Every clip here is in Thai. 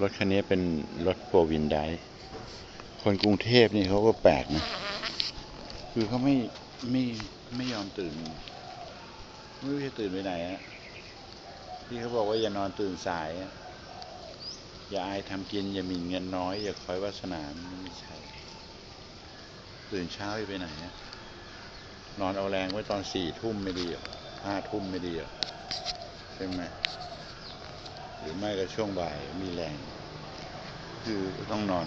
รถคันนี้เป็นรถโปรวินไดคนกรุงเทพนี่เขาก็แปลกนะ คือเขาไม่ไม่ไม่ยอมตื่น ไม่รู้จะตื่นไปไหนอะที่เขาบอกว่าอย่านอนตื่นสายอะอย่าอายทำกิน อย่ามิ่นเงินน้อย อย่าคอยวาสนาไม่ใช่ ตื่นเช้าไปไหนอะนอนเอาแรงไว้ตอนสี่ทุ่มไม่ดีเหรอห้าทุ่มไม่ดีเหรอใช่ไหม หรือไม่ก็ช่วงบ่ายมีแรง คือต้องนอน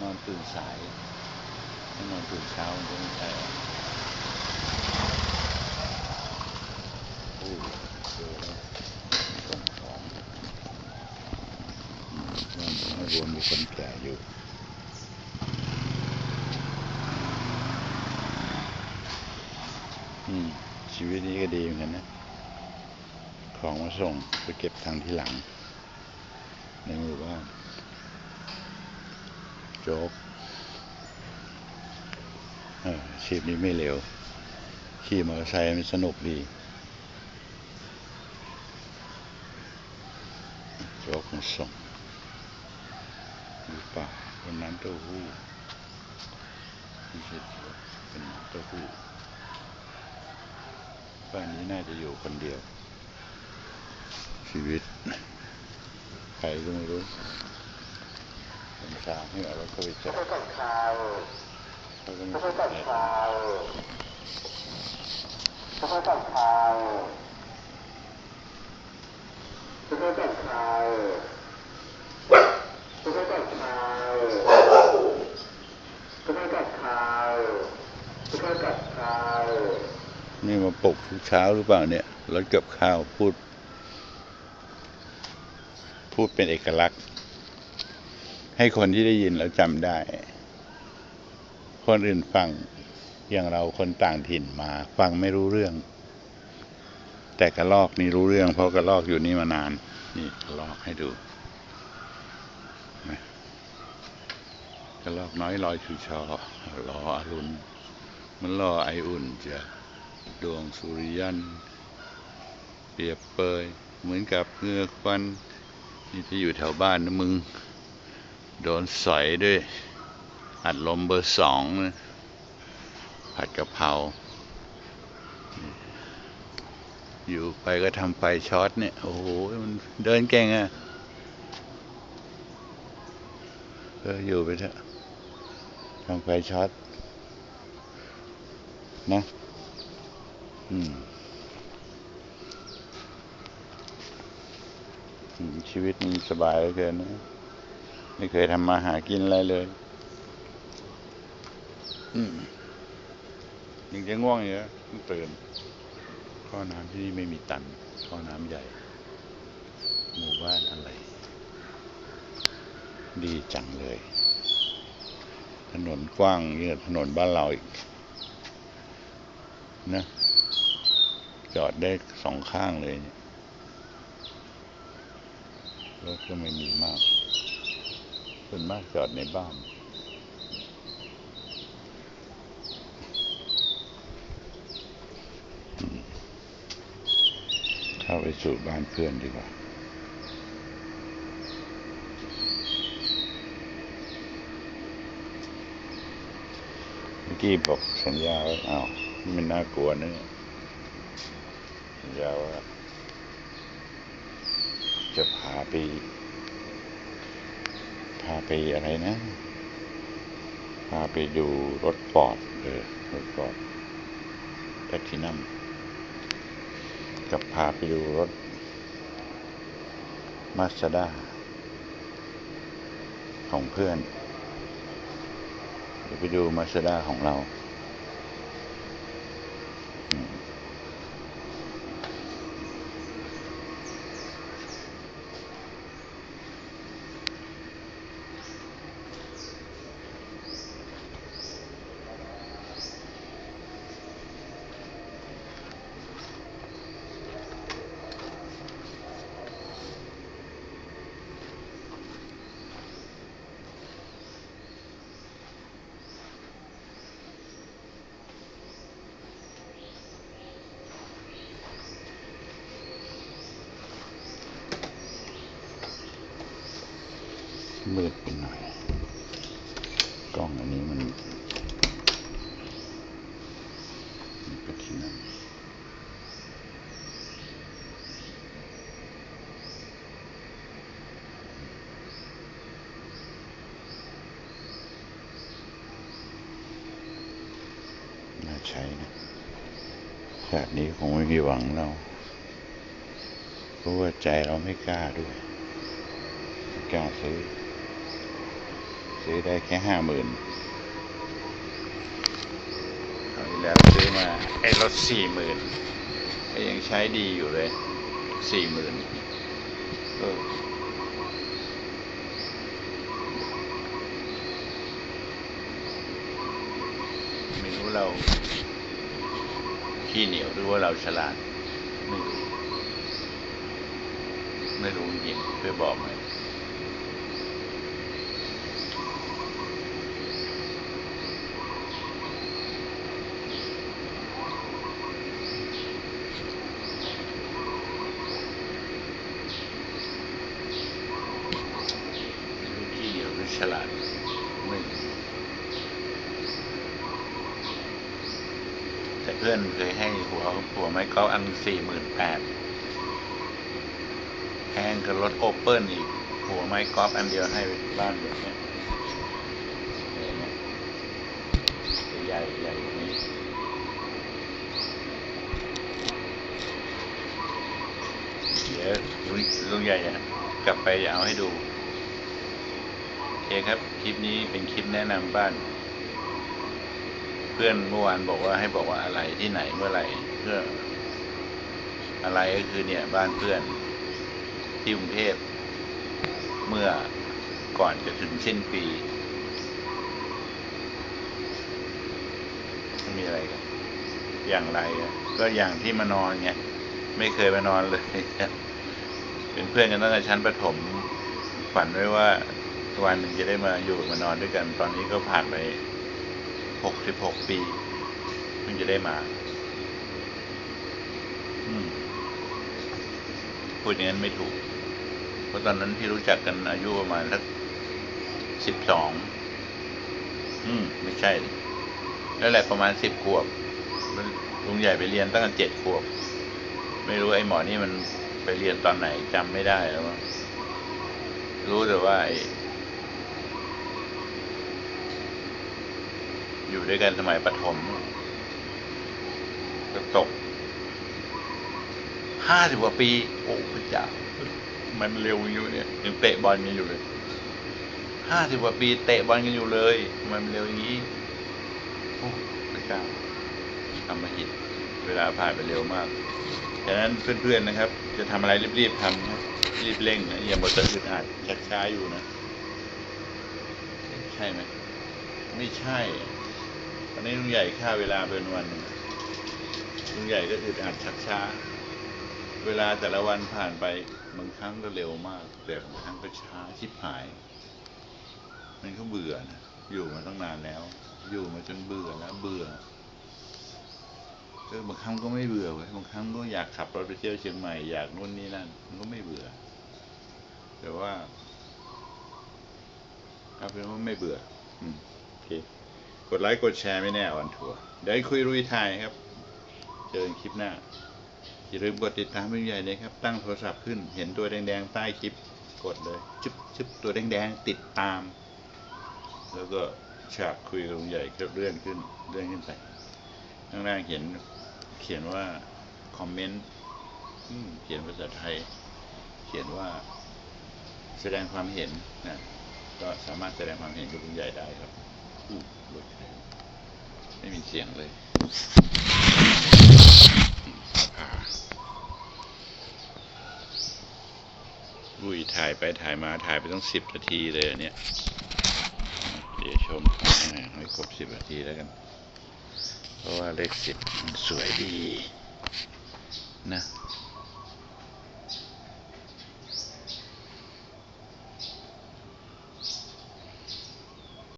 นอนตื่นสายถ้านอนตื่นเช้ามันก็ไม่ใช่โอ้เจอแล้วส่งของนั่นข้างบนมีคนแก่อยู่ชีวิตนี้ก็ดีเหมือนกันนะ ของมาส่งไปเก็บทางที่หลัง ในหมู่บ้านโจ๊กเออชีพนี้ไม่เร็ว ขี่มอเตอร์ไซค์มันสนุกดี โจ๊กมาส่งหรือป่าเป็นน้ำเต้าหู้ไม่ใช่โจ๊กเป็นน้ำเต้าหู้บ้านนี้น่าจะอยู่คนเดียว ชีวิต ใครก็ไม่รู้สงสารให้เอารถเข้าไปจอดเขาก็ไม่สนใจนี่มาปลุกทุกเช้าหรือเปล่าเนี่ยรถเกับข้าวพูด พูดเป็นเอกลักษณ์ ให้คนที่ได้ยินแล้วจำได้ คนอื่นฟังอย่างเราคนต่างถิ่นมา ฟังไม่รู้เรื่อง แต่กระลอกนี่รู้เรื่อง เพราะกระลอกอยู่นี่มานาน นี่กระลอกให้ดูกระลอกน้อยลอยชูชอรออรุณ มันรอไออุ่นจะดวงสุริยัน เปรียบเปยเหมือนกับเงือกควัน นี่ถ้าอยู่แถวบ้านนะมึง โดนสอยด้วย อัดลมเบอร์สองนะผัดกะเพราอยู่ไปก็ทำไฟช็อตเนี่ย โอ้โห มันเดินเก่งอะ่ะเอออยู่ไปเถอะทำไฟช็อตนะ อืม อืม ชีวิตมันสบายเลือเกินนะไม่เคยทำมาหากินอะไรเลยยังจะง่วงอยู่นะต้องตื่นท่อน้ำที่นี่ไม่มีตันท่อน้ำใหญ่ หมู่บ้านอะไร ดีจังเลย ถนนกว้างยิ่งถนนบ้านเราอีก นะ จอดได้สองข้างเลยเนี่ย รถก็ไม่มีมากส่วนมากจอดในบ้านเข้าไปสู่บ้านเพื่อนดีกว่าเมื่อกี้บอกสัญญาว่าอ้าวนี่มันน่ากลัวนะเนี่ยสัญญาว่า จะพาไป พาไปอะไรนะ พาไปดูรถปอดเออรถปอดแพทินัมกับพาไปดูรถมาสด้าของเพื่อนเดี๋ยวไปดูมาสด้าของเรา มืดไปหน่อย กล้องอันนี้มันมีแพทินัมน่าใช้นะชาตินี้คงไม่มีหวังเราเพราะว่าใจเราไม่กล้าด้วยไม่กล้าซื้อ ซื้อได้แค่ห้าหมื่นคราวที่แล้วซื้อมาไอ้รถสี่หมื่นก็ยังใช้ดีอยู่เลยสี่หมื่นก็ไม่รู้เราขี้เหนียวหรือว่าเราฉลาด ไม่รู้ ไม่รู้จริงๆช่วยบอกหน่อย รู้ที่เดียวหรือฉลาดไม่รู้แต่ เพื่อนเคยให้หัวหัวไม้กอล์ฟอันสี่หมื่นแปดแพงกับรถโอเปิลอีก หัวไม้กอล์ฟอันเดียวให้บ้านแบบเนี้ยเนี่ยใหญ่ใหญ่อย่างนี้เดี๋ยวลุงลุงใหญ่อะกลับไปเอาให้ดู โอเคครับ คลิปนี้เป็นคลิปแนะนำบ้าน เพื่อนเมื่อวานบอกว่าให้บอกว่าอะไรที่ไหนเมื่อไหร่เพื่ออะไรก็คือเนี่ยบ้านเพื่อนที่กรุงเทพเมื่อก่อนจะถึงสิ้นปีมีอะไรกันอย่างไรก็อย่างที่มานอนไงไม่เคยมานอนเลย เป็นเพื่อนกันตั้งแต่ชั้นประถมฝันไว้ว่าวันหนึ่งจะได้มาอยู่มานอนด้วยกัน ตอนนี้ก็ผ่านไป หกสิบหกปีเพิ่งจะได้มาอืมพูดอย่างนั้นไม่ถูก เพราะตอนนั้นที่รู้จักกันอายุประมาณสักสิบสอง อืม ไม่ใช่ แล้วแหละประมาณสิบขวบลุงใหญ่ไปเรียนตั้งแต่เจ็ดขวบ ไม่รู้ไอ้หมอนี่มันไปเรียนตอนไหนจำไม่ได้แล้ว รู้แต่ว่าไอ้ อยู่ด้วยกันสมัยประถมก็ตกห้าสิบกว่าปี โอ้พระเจ้ามันเร็วอยู่เนี่ยยังเตะบอลกันอยู่เลยห้าสิบกว่าปี เตะบอลกันอยู่เลยมันเร็วอย่างนี้โอ้พระเจ้าทำมาหิตเวลาผ่านไปเร็วมากฉะนั้นเพื่อนๆนะครับ จะทำอะไรรีบๆทำนะรีบเร่งนะอย่าหมดแต่อึดอัดชักช้าอยู่นะ ใช่ไหมไม่ใช่ ตอนนี้ลุงใหญ่ฆ่าเวลาเป็นวันลุงใหญ่ก็อึดอัดชักช้า เวลาแต่ละวันผ่านไปบางครั้งก็เร็วมาก แต่บางครั้งก็ช้าชิบหาย มันก็เบื่อนะอยู่มาตั้งนานแล้ว อยู่มาจนเบื่อแล้วเบื่อเออบางครั้งก็ไม่เบื่อเว้ยบางครั้งก็อยากขับรถไปเที่ยวเชียงใหม่อยากนู่นนี่นั่นมันก็ไม่เบื่อ แต่ว่าเอาเป็นว่าไม่เบื่อ อืมโอเค ดไลค์กดแชร์ไม่แน่วันทัวร์เดี๋ยวคุยรุยไทยครับ เจอกันคลิปหน้าอย่าลืมกดติดตามเป็นใหญ่เลยครับ ตั้งโทรศัพท์ขึ้นเห็นตัวแดงๆใต้คลิปกดเลยชึบชึบตัวแดงๆติดตาม แล้วก็ฉากคุยกับลุงใหญ่ก็เลื่อนขึ้นเลื่อนขึ้นไปข้างล่างเขียนเขียนว่าคอมเมนต์เขียนภาษาไทย เขียนว่าแสดงความเห็นนะก็สามารถแสดงความเห็นกับคุณใหญ่ได้ครับ ไม่มีเสียงเลยอุ้ยถ่ายไปถ่ายมาถ่ายไปต้องสิบนาทีเลยเนี่ย เดี๋ยวชมให้ครบสิบนาทีแล้วกัน เพราะว่าเลขสิบมันสวยดี นะ